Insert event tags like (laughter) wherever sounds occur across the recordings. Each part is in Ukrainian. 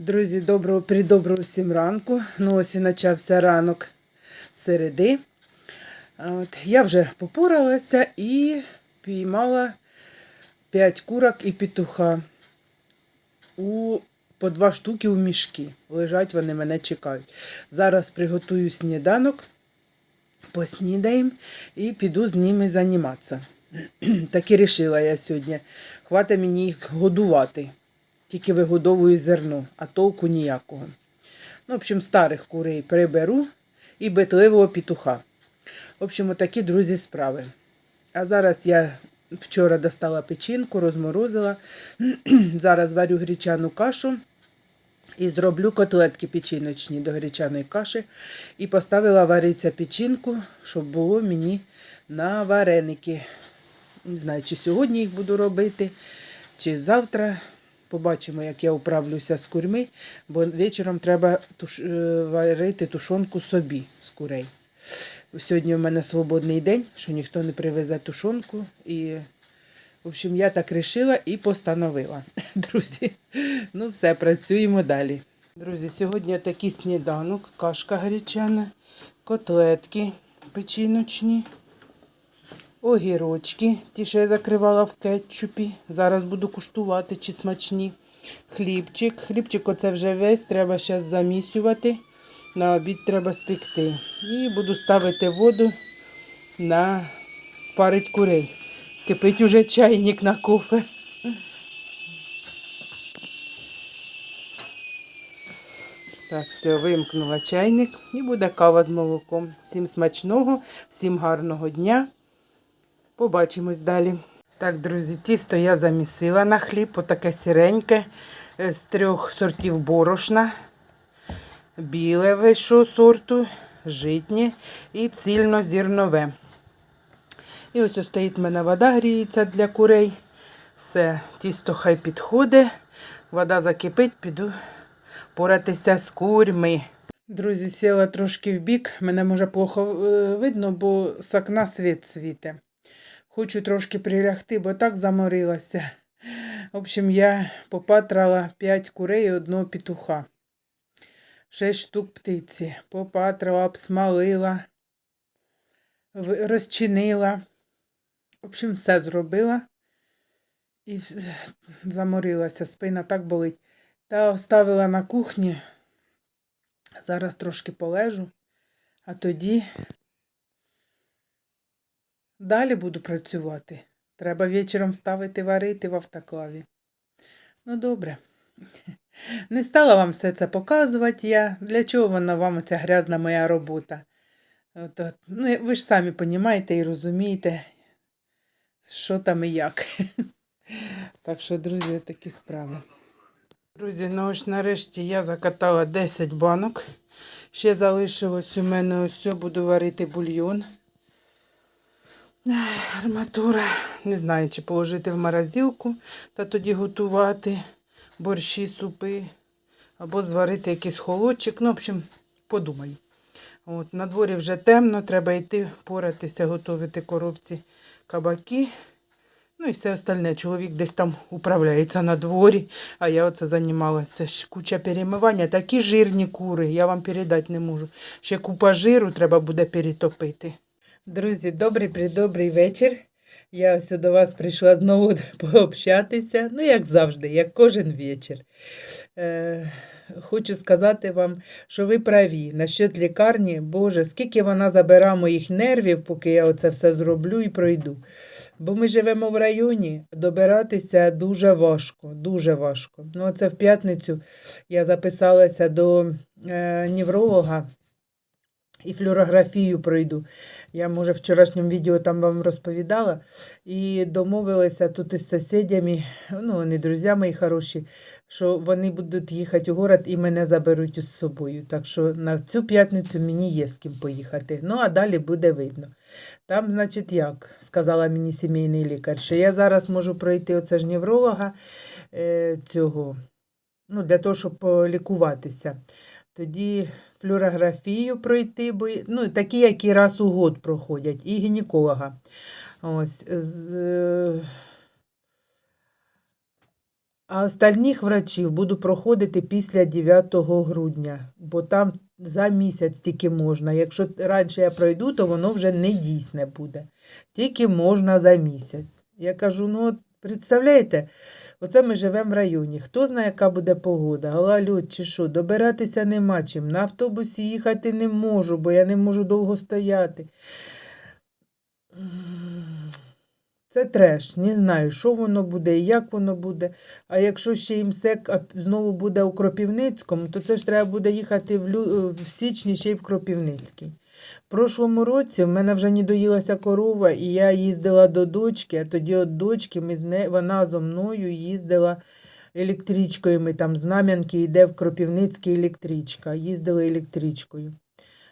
Друзі, доброго придоброго всім ранку. Ну ось і почався ранок середи. От, я вже попоралася і піймала 5 курок і петуха. У, по два штуки у мішки. Лежать вони мене чекають. Зараз приготую сніданок, поснідаємо і піду з ними займатися. (clears throat) Так і рішила я сьогодні. Хватить мені їх годувати. Тільки вигодовую зерно, а толку ніякого. Ну, в общем, старих курей приберу і битливого петуха. В общем, отакі, друзі, справи. А зараз я вчора достала печінку, розморозила. (clears throat) зараз варю гречану кашу і зроблю котлетки печіночні до гречаної каші. І поставила варитися печінку, щоб було мені на вареники. Не знаю, чи сьогодні їх буду робити, чи завтра. Побачимо, як я управлюся з курьми, бо вечором треба туш... е, варити тушонку собі з курей. Сьогодні у мене свободний день, що ніхто не привезе тушонку. І, в общем, я так рішила і постановила. (laughs) Друзі, ну все, працюємо далі. Друзі, сьогодні такий сніданок, кашка гречана, котлетки печіночні. Огірочки, ті, що я закривала в кетчупі. Зараз буду куштувати, чи смачні. Хлібчик. Хлібчик оце вже весь, треба зараз замісювати. На обід треба спекти. І буду ставити воду на парить курей. Кипить уже чайник на кофе. Так, все, вимкнула чайник і буде кава з молоком. Всім смачного, всім гарного дня. Побачимось далі. Так, друзі, тісто я замісила на хліб, отаке сіреньке е, з трьох сортів борошна. Біле вийшло сорту, житнє і цільнозірнове. І ось ось стоїть в мене вода, гріється для курей. Все, тісто хай підходить, вода закипить, піду поратися з курьми. Друзі, сіла трошки в бік. Мене може плохо е, видно, бо з окна світ світе. Хочу трошки прилягти, бо так заморилася. В общем, я попатрала 5 курей і одного петуха. 6 штук птиці. Попатрала, обсмалила, розчинила. В общем, все зробила. І заморилася, спина так болить. Та оставила на кухні. Зараз трошки полежу, а тоді далі буду працювати. Треба вечором ставити варити в автоклаві. Ну, добре. (laughs) Не стала вам все це показувати я. Для чого вона вам ця грязна моя робота? От, от. Ну, ви ж самі розумієте і розумієте, що там і як. (laughs) Так що, друзі, такі справи. Друзі, ну ось нарешті я закатала 10 банок. Ще залишилось у мене ось буду варити бульйон. Арматура. Не знаю, чи положити в морозилку та тоді готувати борщі, супи. Або зварити якийсь холодчик. Ну, в общем, подумаю. От, на дворі вже темно, треба йти поратися, готувати коровці кабаки. Ну і все остальне. Чоловік десь там управляється на дворі, а я оце займалася. Ж Куча перемивання, такі жирні кури, я вам передати не можу. Ще купа жиру треба буде перетопити. Друзі, добрий придобрий вечір. Я ось до вас прийшла знову (laughs) пообщатися, ну, як завжди, як кожен вечір. Е, хочу сказати вам, що ви праві. Насчет лікарні, Боже, скільки вона забирає моїх нервів, поки я оце все зроблю і пройду. Бо ми живемо в районі, добиратися дуже важко, дуже важко. Ну, оце в п'ятницю я записалася до е, невролога і флюорографію пройду. Я, може, вчорашньому відео там вам розповідала. І домовилися тут із сусідями, ну, вони друзі мої хороші, що вони будуть їхати у город і мене заберуть із собою. Так що на цю п'ятницю мені є з ким поїхати. Ну, а далі буде видно. Там, значить, як сказала мені сімейний лікар, що я зараз можу пройти оце ж невролога е, цього, ну, для того, щоб полікуватися. Тоді флюорографію пройти, бо ну, такі, які раз у год проходять, і гінеколога. Ось. А остальних врачів буду проходити після 9 грудня, бо там за місяць тільки можна. Якщо раніше я пройду, то воно вже не дійсне буде. Тільки можна за місяць. Я кажу, ну представляєте, оце ми живемо в районі. Хто знає, яка буде погода? Гололід чи що, добиратися нема чим. На автобусі їхати не можу, бо я не можу довго стояти. Це треш. Не знаю, що воно буде і як воно буде. А якщо ще і МСЕК а, знову буде у Кропівницькому, то це ж треба буде їхати в, лю... в січні ще й в Кропівницький. В прошлому році в мене вже не доїлася корова, і я їздила до дочки, а тоді від дочки ми з не... вона зо мною їздила електричкою. Ми там з Нам'янки йде в Кропівницький електричка. Їздили електричкою.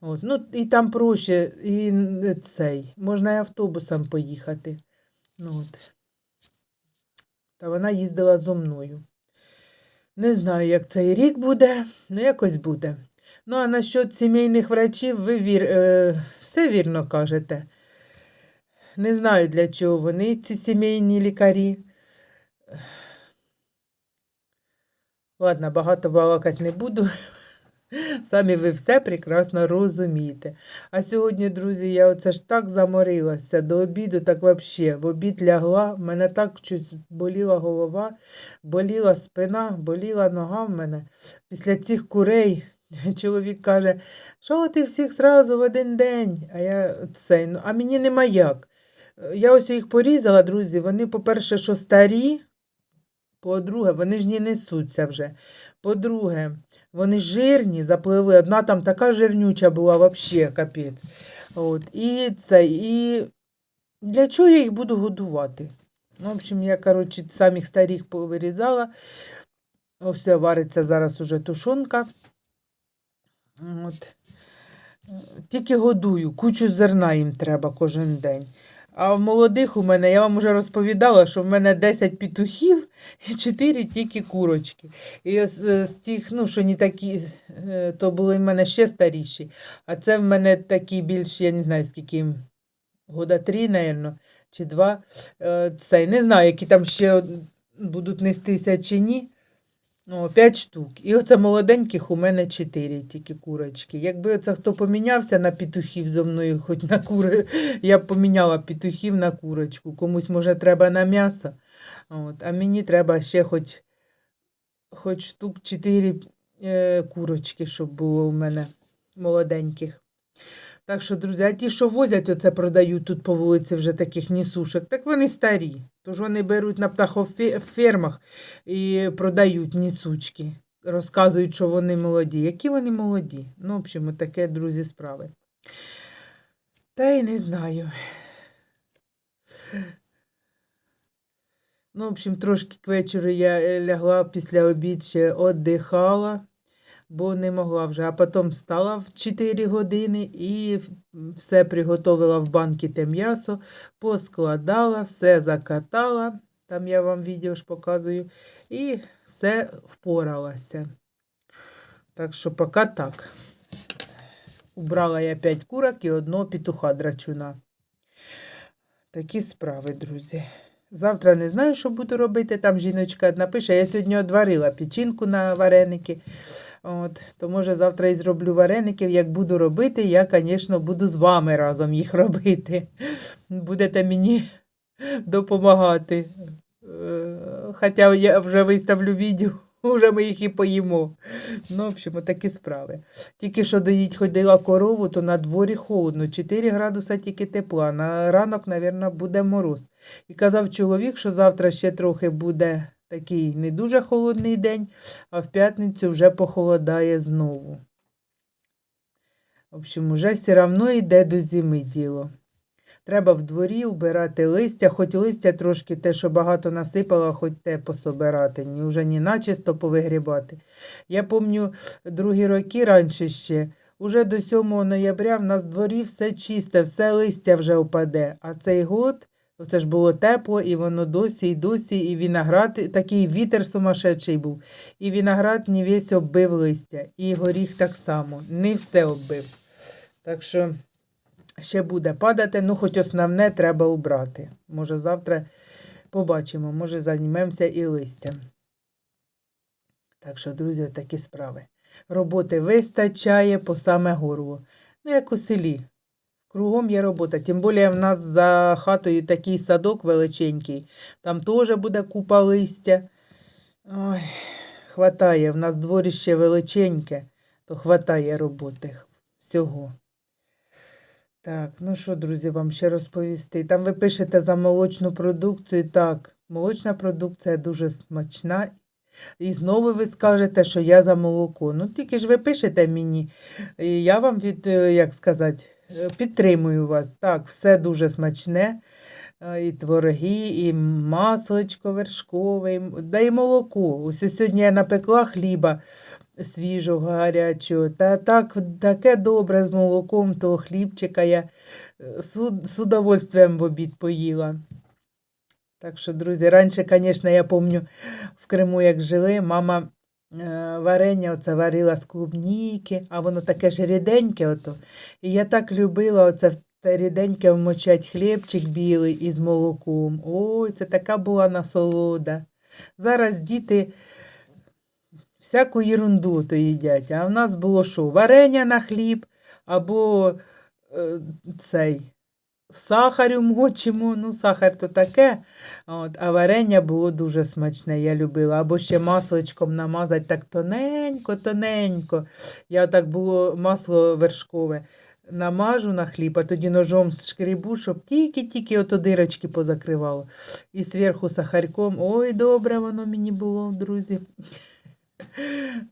От. Ну, і там проще, і цей, можна і автобусом поїхати. Ну, от. Та вона їздила зо мною. Не знаю, як цей рік буде, ну якось буде. Ну, а насчет сімейних врачів, ви вір... е, все вірно кажете. Не знаю, для чого вони, ці сімейні лікарі. Ладно, багато балакати не буду. (laughs) Самі ви все прекрасно розумієте. А сьогодні, друзі, я оце ж так заморилася до обіду, так взагалі. В обід лягла, в мене так щось боліла голова, боліла спина, боліла нога в мене. Після цих курей (laughs) чоловік каже, що ти всіх зразу в один день? А я цей, ну, а мені нема як. Я ось їх порізала, друзі. Вони, по-перше, що старі, по-друге, вони ж не несуться вже. По-друге, вони жирні, запливли. Одна там така жирнюча була, взагалі, капець. От. І це, і для чого я їх буду годувати? Ну, в общем, я, коротше, самих старих повирізала. Ось вариться зараз уже тушонка. От. Тільки годую, кучу зерна їм треба кожен день. А в молодих у мене, я вам вже розповідала, що в мене 10 петухів і 4 тільки курочки. І з, з тих, ну, що не такі, е, то були в мене ще старіші. А це в мене такі більш, я не знаю, скільки їм, года три, мабуть, чи два. Е, Цей, не знаю, які там ще будуть нестися чи ні. О, 5 штук. І оце молоденьких у мене 4 тільки курочки. Якби оце хто помінявся на петухів зо мною, хоч на кури, я б поміняла петухів на курочку. Комусь, може, треба на м'ясо. От. А мені треба ще хоч, хоч штук 4 е, курочки, щоб було у мене молоденьких. Так що, друзі, а ті, що возять, оце продають тут по вулиці вже таких нісушок, так вони старі. Тож вони беруть на птахофермах і продають нісучки. Розказують, що вони молоді. Які вони молоді? Ну, в общем, таке, друзі, справи. Та й не знаю. Ну, в общем, трошки к вечору я е, лягла після обід ще віддихала, бо не могла вже. А потім встала в 4 години і все приготувала в банки те м'ясо, поскладала, все закатала. Там я вам відео ж показую. І все впоралася. Так що поки так. Убрала я 5 курок і одного петуха драчуна. Такі справи, друзі. Завтра не знаю, що буду робити. Там жіночка одна пише. Я сьогодні одварила печінку на вареники. От, то може завтра і зроблю вареників. Як буду робити, я, звісно, буду з вами разом їх робити. Будете мені допомагати. Е, Хоча я вже виставлю відео, (laughs) вже ми їх і поїмо. Ну, в общем, такі справи. Тільки що доїть ходила корову, то на дворі холодно, 4 градуса тільки тепла. На ранок, мабуть, буде мороз. І казав чоловік, що завтра ще трохи буде такий не дуже холодний день, а в п'ятницю вже похолодає знову. В общем, уже все одно йде до зими діло. Треба в дворі убирати листя, хоч листя трошки те, що багато насипала, хоч те пособирати, ні, вже ні начисто повигрібати. Я пам'ятаю, другі роки раніше ще, уже до 7 ноября в нас в дворі все чисте, все листя вже впаде. А цей год, це ж було тепло, і воно досі і досі, і виноград, такий вітер сумасшедший був. І виноград не весь оббив листя, і горіх так само, не все оббив. Так що ще буде падати, ну хоч основне треба убрати. Може, завтра побачимо, може, займемося і листям. Так що, друзі, такі справи. Роботи вистачає по саме горло. Ну, як у селі. Кругом є робота. Тим більше в нас за хатою такий садок величенький. Там теж буде купа листя. Ой, хватає. В нас дворище величеньке, то хватає роботи всього. Так, ну що, друзі, вам ще розповісти. Там ви пишете за молочну продукцію. Так, молочна продукція дуже смачна. І знову ви скажете, що я за молоко. Ну, тільки ж ви пишете мені, і я вам від, е, як сказати, підтримую вас. Так, все дуже смачне. Е, І творги, і масличко вершкове, да і молоко. Ось сьогодні я напекла хліба свіжого, гарячого. Та так, таке добре з молоком того хлібчика я е, з, уд- з удовольствием в обід поїла. Так що, друзі, раніше, звісно, я пам'ятаю, в Криму, як жили, мама е, варення оце варила з клубніки, а воно таке ж ріденьке. Ото. І я так любила оце те ріденьке вмочать хлібчик білий із молоком. Ой, це така була насолода. Зараз діти всяку ерунду то їдять. А в нас було що? Варення на хліб або е, цей. Сахарю мочимо, ну сахар то таке, от, а варення було дуже смачне, я любила. Або ще масличком намазати так тоненько, тоненько. Я так було масло вершкове намажу на хліб, а тоді ножом шкрібу, щоб тільки-тільки ото дирочки позакривало. І зверху сахарком. Ой, добре воно мені було, друзі.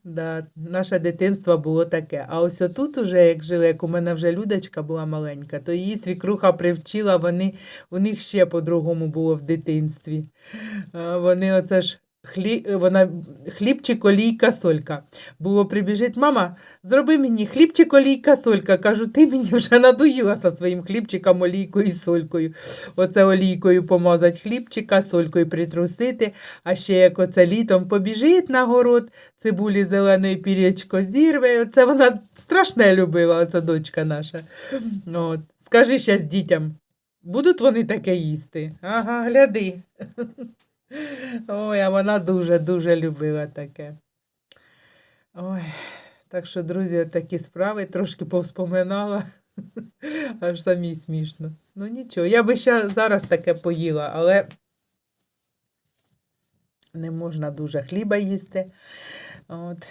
Да, наше дитинство було таке. А ось отут уже, як жили, як у мене вже Людочка була маленька, то її свікруха привчила, вони, у них ще по-другому було в дитинстві. Вони оце ж хлі, вона, хлібчик, олійка, солька. Було прибіжить, мама, зроби мені хлібчик, олійка, солька. Кажу, ти мені вже надоїлася своїм хлібчиком, олійкою і солькою. Оце олійкою помазати хлібчика, солькою притрусити, а ще як оце літом побіжить на город, цибулі зеленої пірячко зірве. Оце вона страшне любила, оця дочка наша. От. Скажи щас дітям, будуть вони таке їсти? Ага, гляди. Ой, а вона дуже-дуже любила таке. Ой, так що, друзі, такі справи трошки повспоминала. (laughs) Аж самій смішно. Ну нічого, я би ще зараз таке поїла, але не можна дуже хліба їсти. От.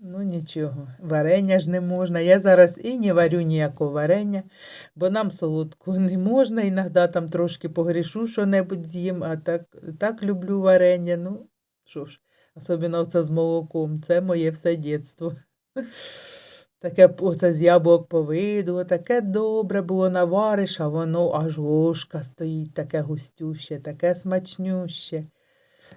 Ну нічого, варення ж не можна. Я зараз і не варю ніякого варення, бо нам солодку не можна. Іноді там трошки погрішу що-небудь з'їм, а так, так люблю варення. Ну, що ж, особливо це з молоком. Це моє все дитинство. (laughs) Таке оце з яблук повидло, таке добре було навариш, а воно аж ложка стоїть, таке густюще, таке смачнюще.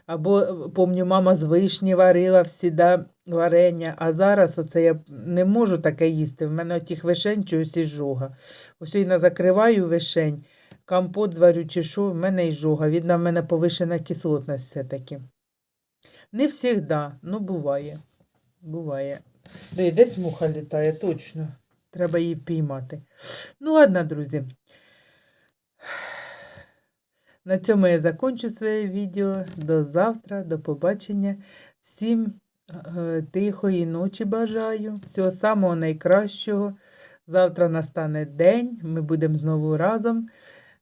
Або, помню, мама з вишні варила всіда варення, а зараз оце я не можу таке їсти. В мене тих вишень чогось іжога. Ось я закриваю вишень, компот зварю чи що, в мене іжога. Видно, в мене повишена кислотність все-таки. Не завжди, ну буває. Буває. Диви, десь муха літає, точно. Треба її впіймати. Ну, ладно, друзі. На цьому я закончу своє відео. До завтра, до побачення. Всім тихої ночі бажаю. Всього самого найкращого. Завтра настане день, ми будемо знову разом.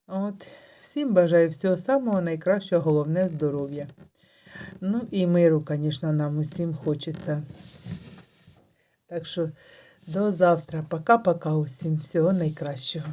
От. Всім бажаю всього самого найкращого, головне здоров'я. Ну і миру, звісно, нам усім хочеться. Так що до завтра. Пока-пока усім. Всього найкращого.